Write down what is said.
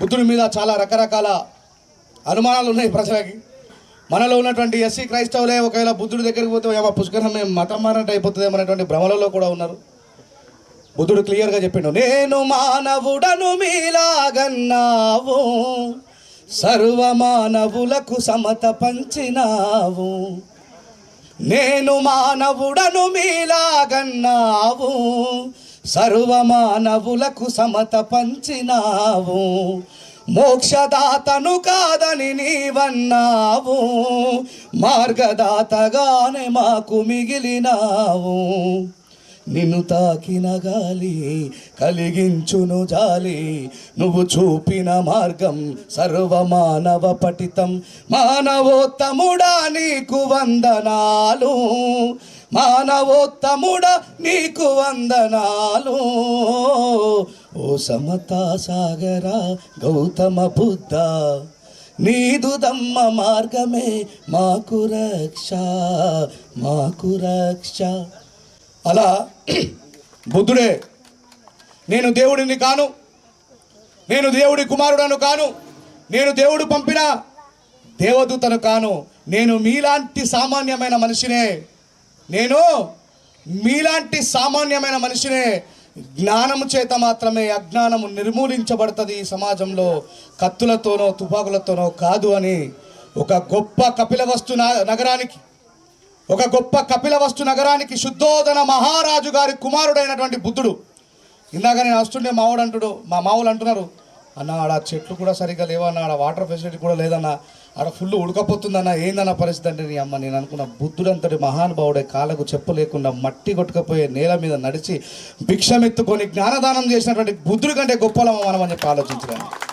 బుద్ధుడి మీద చాలా రకరకాల అనుమానాలు ఉన్నాయి ప్రజలకి. మనలో ఉన్నటువంటి ఎస్సీ క్రైస్తవులే ఒకవేళ బుద్ధుడి దగ్గరికి పోతే ఏమో పుష్కరం మేము మతం మారినట్టు అయిపోతుందేమో అనేటువంటి భ్రమలలో కూడా ఉన్నారు. బుద్ధుడు క్లియర్గా చెప్పిండు నేను మానవుడను మీలాగన్నావు సర్వ మానవులకు సమత పంచినావు. నేను మానవుడను మీలాగన్నావు సర్వమానవులకు సమత పంచినావు. మోక్షదాతను కాదని నీవన్నావు. మార్గదాతగానే మాకు మిగిలినావు. నిన్ను తాకిన గాలి కలిగించును జాలి. నువ్వు చూపిన మార్గం సర్వమానవ పఠితం. మానవోత్తముడా నీకు వందనాలు. మానవోత్తముడ నీకు వందనాలు. ఓ సమతా సాగర గౌతమ బుద్ధ నీదు దమ్మ మార్గమే మాకు రక్ష మాకు రక్ష. అలా బుద్ధుడే నేను దేవుడిని కాను నేను దేవుడి కుమారుడను కాను నేను దేవుడు పంపిన దేవదూతను కాను నేను మీలాంటి సామాన్యమైన మనిషినే. నేను మీలాంటి సామాన్యమైన మనిషినే జ్ఞానము చేత మాత్రమే అజ్ఞానము నిర్మూలించబడుతుంది ఈ సమాజంలో. కత్తులతోనో తుపాకులతోనో కాదు అని ఒక గొప్ప కపిల వస్తు నగరానికి ఒక గొప్ప కపిలవస్తు నగరానికి శుద్ధోదన మహారాజు గారి కుమారుడైనటువంటి బుద్ధుడు. ఇందాక నేను వస్తుండే మావుడు అంటుడు మా మావులు అంటున్నారు అన్న ఆడ చెట్లు కూడా సరిగ్గా లేవన్న ఆడ వాటర్ ఫెసిలిటీ కూడా లేదన్న ఆడ ఫుల్ ఉడకపోతుందన్న ఏందన్న పరిస్థితి అంటే నీ అమ్మ నేను అనుకున్న బుద్ధుడు అంతటి మహానుభావుడే కాళ్ళకు చెప్పు లేకుండా మట్టి కొట్టుకపోయే నేల మీద నడిచి భిక్షమెత్తుకొని జ్ఞానదానం చేసినటువంటి బుద్ధుడి కంటే గొప్పలమా మనం అని చెప్పి ఆలోచించడానికి